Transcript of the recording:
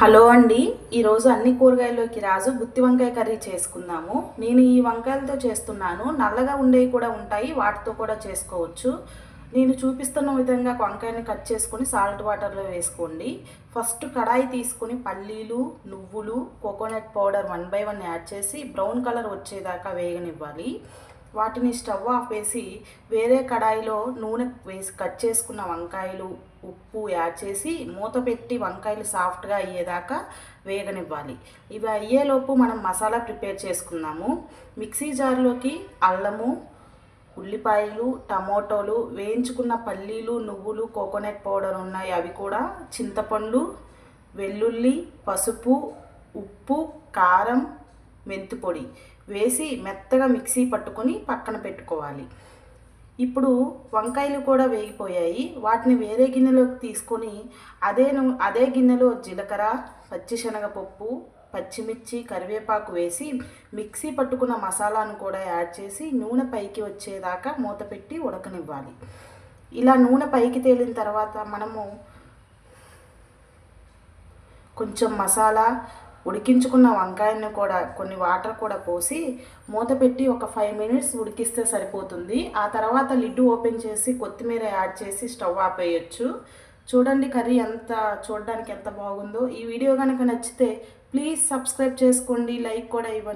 Hello అండి. ఈరోజు అన్ని కూరగాయల్లోకి రాజు గుత్తి వంకాయ కర్రీ చేసుకుందాము. నేను ఈ వంకాయలతో చేస్తున్నాను. నల్లగా ఉండేవి కూడా ఉంటాయి. వాటితో కూడా చేసుకోవచ్చు. నేను చూపిస్తున్న విధంగా వంకాయని కట్ చేసుకొని సాల్ట్ వాటర్లో వేసుకోండి. ఫస్ట్ కడాయి తీసుకొని పల్లీలు నువ్వులు coconut powder one by one add చేసి బ్రౌన్ కలర్ వచ్చేదాకా వేగనివ్వాలి. వాటిని స్టవ్ ఆఫ్ వేసి వేరే కడాయిలో నూనె వేసి కట్ చేసుకున్న వంకాయలు ఉప్పు యాడ్ చేసి మూత పెట్టి వంకాయలు సాఫ్ట్గా అయ్యేదాకా వేగనివ్వాలి. ఇవి అయ్యేలోపు మనం మసాలా ప్రిపేర్ చేసుకుందాము. మిక్సీ జార్లోకి అల్లము ఉల్లిపాయలు టమోటోలు వేయించుకున్న పల్లీలు నువ్వులు కోకోనట్ పౌడర్ ఉన్నాయి. అవి కూడా చింతపండు వెల్లుల్లి పసుపు ఉప్పు కారం మెంతి పొడి వేసి మెత్తగా మిక్సీ పట్టుకొని పక్కన పెట్టుకోవాలి. ఇప్పుడు వంకాయలు కూడా వేగిపోయాయి. వాటిని వేరే గిన్నెలోకి తీసుకొని అదే అదే గిన్నెలో జీలకర్ర పచ్చిశనగపప్పు పచ్చిమిర్చి కరివేపాకు వేసి మిక్సీ పట్టుకున్న మసాలాను కూడా యాడ్ చేసి నూనె పైకి వచ్చేదాకా మూత పెట్టి ఉడకనివ్వాలి. ఇలా నూనె పైకి తేలిన తర్వాత మనము కొంచెం మసాలా ఉడికించుకున్న వంకాయలను కూడా కొన్ని వాటర్ కూడా పోసి మూత పెట్టి ఒక ఫైవ్ మినిట్స్ ఉడికిస్తే సరిపోతుంది. ఆ తర్వాత లిడ్ ఓపెన్ చేసి కొత్తిమీర యాడ్ చేసి స్టవ్ ఆపేయచ్చు. చూడండి కర్రీ ఎంత చూడడానికి ఎంత బాగుందో. ఈ వీడియో కనుక నచ్చితే ప్లీజ్ సబ్స్క్రైబ్ చేసుకోండి లైక్ కూడా ఇవ్వండి.